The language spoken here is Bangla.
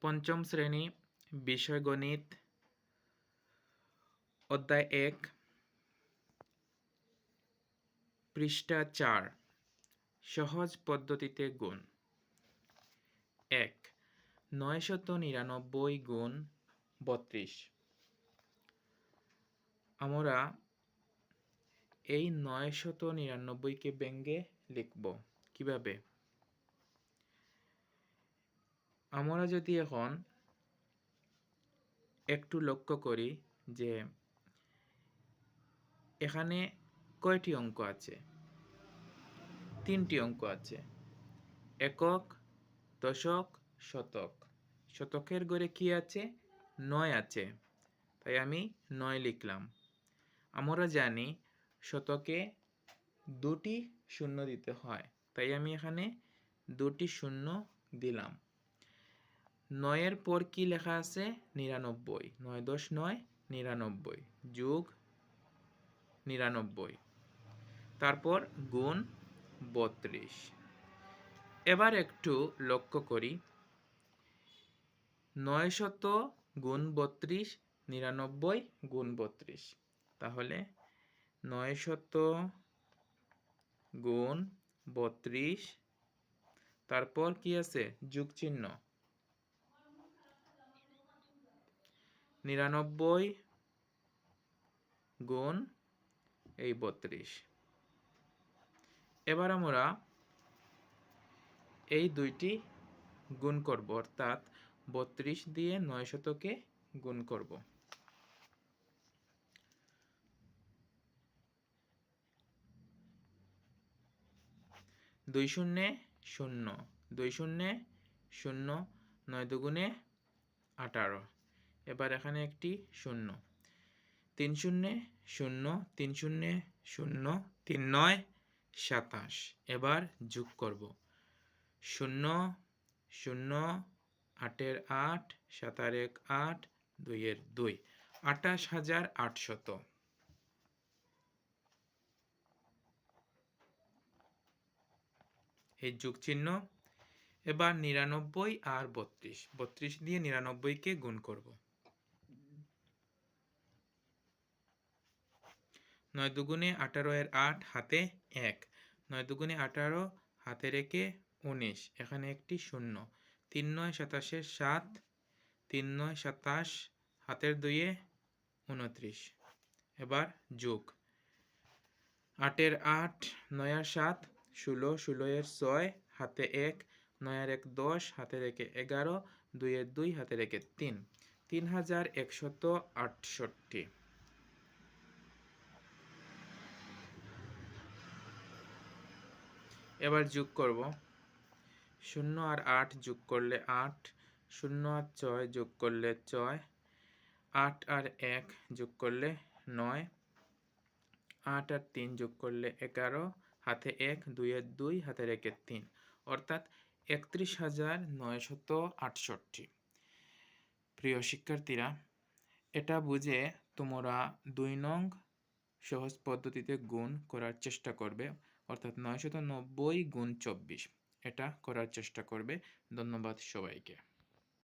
পঞ্চম শ্রেণি, বিষয় গণিত, অধ্যায় এক, পৃষ্ঠা চার, সহজ পদ্ধতিতে গুণ। এক, নয়শত নিরানব্বই গুণ বত্রিশ। আমরা এই নয়শত নিরানব্বইকে ব্যঙ্গে লিখব। কীভাবে? আমরা যদি এখন একটু লক্ষ্য করি যে এখানে কয়টি অঙ্ক আছে? তিনটি অঙ্ক আছে। একক, দশক, শতক। শতকের গড়ে কি আছে? নয় আছে। তাই আমি নয় লিখলাম। আমরা জানি শতকে দুটি শূন্য দিতে হয়। তাই আমি এখানে দুটি শূন্য দিলাম। নয়ের পর কি লেখা আছে? নিরানব্বই। নয় দশ নয়, নিরানব্বই। যোগ নিরানব্বই। তারপর গুণ বত্রিশ। এবার একটু লক্ষ্য করি। নয় শত গুণ বত্রিশ, নিরানব্বই গুণ বত্রিশ। তাহলে নয় শত গুণ বত্রিশ। তারপর কি আছে? যুগ চিহ্ন। নিরানব্বই গুণ এই বত্রিশ। এবার আমরা এই দুইটি গুণ করব, অর্থাৎ বত্রিশ দিয়ে নয় শতকে গুণ করব। দুই শূন্যে শূন্য, দুই শূন্যে শূন্য, নয় দুগুণে আঠারো। এবার এখানে একটি শূন্য। তিন শূন্যে, শূন্য, তিন শূন্যে, শূন্য, তিন নয়, সাতাশ। এবার যোগ করব। শূন্য শূন্য, আটের আট, সাতার এক আট, দুইয়ের দুই। আটাশ হাজার আটশত। এই যুগ চিহ্ন। এবার নিরানব্বই আর বত্রিশ। বত্রিশ দিয়ে নিরানব্বইকে গুণ করব। নয় দুগুণে আঠারো এর আট হাতে এক, নয় দুগুণে আঠারো হাতে রেখে উনিশ, এখানে একটি শূন্য। তিন নয় সাতাশের সাত, তিন নয় সাতাশ হাতের দুইয়ে উনত্রিশ। এবার যোগ। আটের আট নয়ার সাত, ষোলো ষোলো এর ছয় হাতে এক নয়ার এক দশ হাতে রেখে এগারো দুইয়ের দুই হাতে রেখে তিন। তিন হাজার একশত আটষট্টি। এবার যোগ করব। শূন্য আর আট যোগ করলে আট, শূন্য আর ছয় যোগ করলে ছয়, আট আর এক যোগ করলে নয়, আট আর তিন যোগ করলে এগারো, হাতে এক, দুই দুইয়ের দুই, হাতে রেখে তিন। অর্থাৎ একত্রিশ হাজার নয়শত আটষট্টি। প্রিয় শিক্ষার্থীরা, এটা বুঝে তোমরা দুই নং সহজ পদ্ধতিতে গুণ করার চেষ্টা করবে, অর্থাৎ নয়শত নব্বই গুণ চব্বিশ। এটা করার চেষ্টা করবে। ধন্যবাদ সবাইকে।